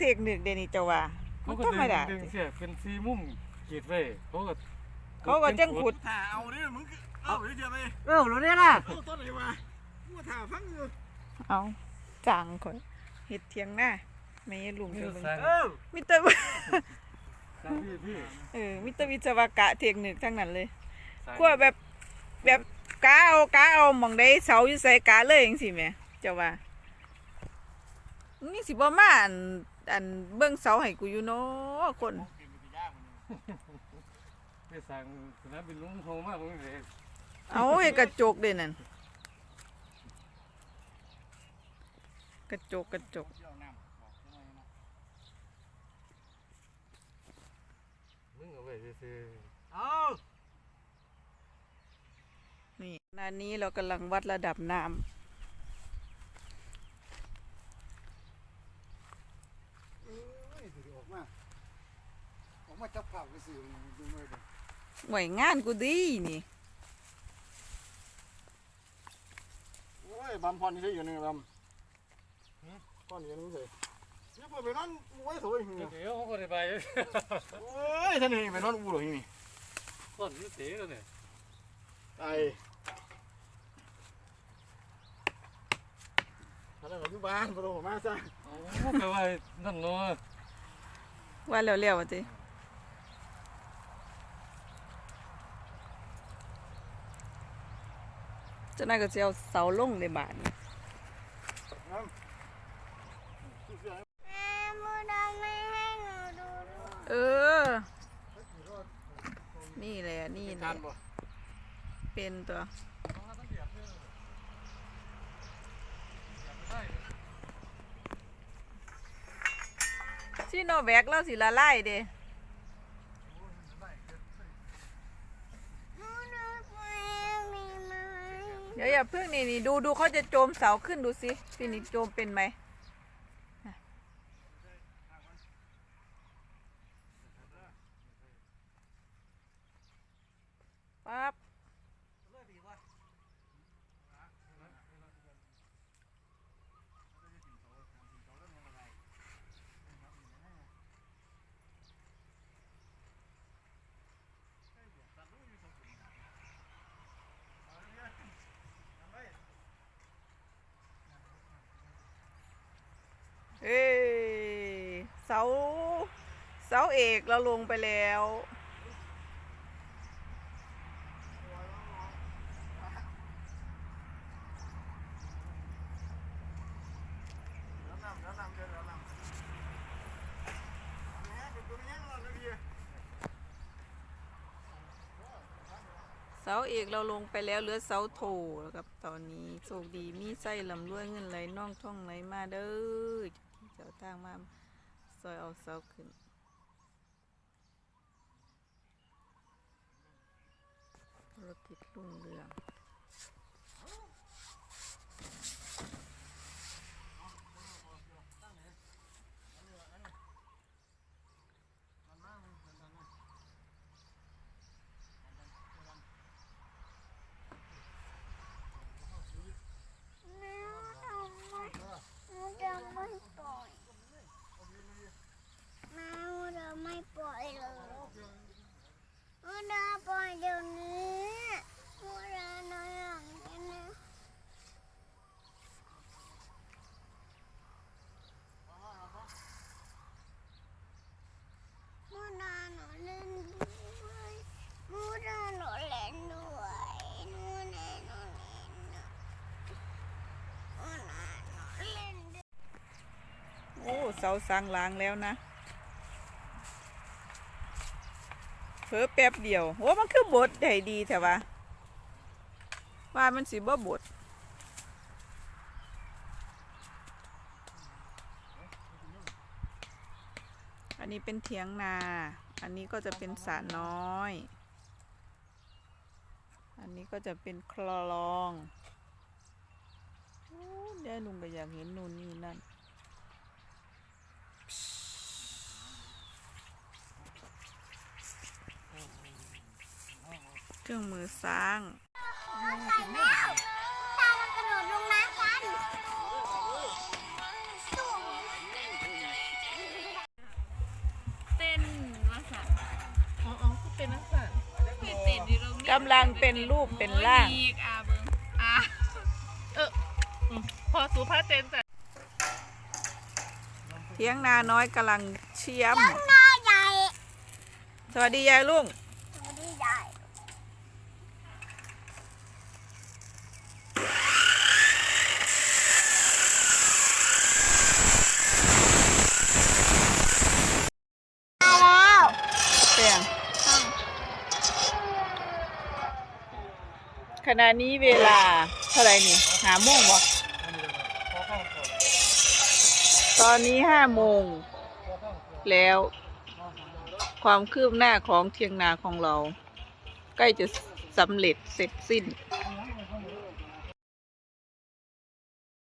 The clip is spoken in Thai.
เทคนิคเดยวนี่เจ้าว่ามัเขานก็ธรรมดึงดาดึงติเสียเป็นซีมุมขีดไว้เขาก็เขาก็จังขุดถ้าเอาเนี่ยมึงคือเอาเดี๋ยวเดี๋ยวไปเออรู้ได้ล่ะเอาต้นไหนมากูถ่าฟังอยู่เอาจางข่อยเฮ็ดเทียงหน้าไม่ให้ลุงนี่เจ้าก็เบิ่งสร้างเออมิเตอร์สร้างพี่พี่เออมิเตอร์วิศวกะเทคนิคทั้งนั้นเลยสร้างกลัวแบบแบบกาเอากาเอาหมองได้เสาอยู่ใส่กาเลยจังซี่แหมเจ้าว่านี่สิบ่มา อันอันเบิ่งเสาให้กูอยู่เนาะคนไปสร้างสนามบินลุงโฮมากผมเลยเอาไอ้กระจกเด้นั่นกระจกกระจกมึงเอาไว้ซื้อเอานี่นานี้เรากำลังวัดระดับน้ำ เอ้ยดูดิออกมาออก มาจับข่าวไปสื่อดูมาเลยหน่วยงานกูดีนี่โอ้ยบำพรนี่ได้อยู่นี่บำพรนี่ยังไม่เคยนี่พอไปนอนโอ้ยสวยหิๆวเดี๋ยวเขาก็ได้ไปโอ้ยท่านนี่ไปนอนอู่หรอนี่ต้นนี่เสียแล้วเนี่ยไอ้ท่านนั้นอยู่บ้านพอโทรมาซะโอ้ก็ว่านั่นเนาะว่าแล้วๆว่าติ จ้านายก็สิเอาเสาลงในบ้านน้ำแม่มูดาไม่ให้หนูดูด้วยเออ นี่แหละ นี่แหกาละรบ่เป็นตัวซีโนแวคแล้วสิละลายเด้ มูดาไปมีไหม เดี๋ยวอย่าเพิ่งนี่นี่ดูดูเขาจะโจมเสาขึ้นดูสิพี่นิกโจมเป็นไหมปั๊บ เอ้ย เสาเสาเอกเราลงไปแล้วเสาเอกเราลงไปแล้วเหลือเสาโถแล้วครับตอนนี้โชคดีมีไส้ลำรวยเงินไหลน่องท่องไหลมาเด้อที่เจ้าทางมา ซอยเอาเสาขึ้นธุรกิจรุ่งเรืองแม่มูดาไม่มูดาไม่ปล่อย แม่มูดาไม่ปล่อยเลยมูดาปล่อยเดี๋ยวนี้มูดาหน่อยอย่างนี้นะมูดาหนูเล่นด้วยมูดาหนูเล่นด้วยมูดาหนูเล่นด้วยมูดาหนูเล่นด้วย โอ้ เสาสร้างล้างแล้วนะเพิ่แป๊บเดียวโอ้มันคือบดได้ดีแต่ว่าว่ามันสิบ่บดอันนี้เป็นเถียงนา อันนี้ก็จะเป็นสระน้อย อันนี้ก็จะเป็นคลองโอ้ยายลุงก็อยากเห็นนู่นนี่นั่น เครื่องมือสร้างใส่แล้ตามันกดดลงน้ำกันเต้นลักษณอ๋ออ๋ก็เป็นรงกำลังเป็นรูปเป็นร่างอีกอาเบิงออออืมพอสุภาเต้นแต่เทียงนาน้อยกำลังเชียมสวัสดียายลุง ขณะนี้เวลาเท่าไหรนี่หาโมงวะตอนนี้ห้าโมงแล้ว ความคืบหน้าของเทียงนาของเรา ใกล้จะสำเร็จเสร็จสิ้น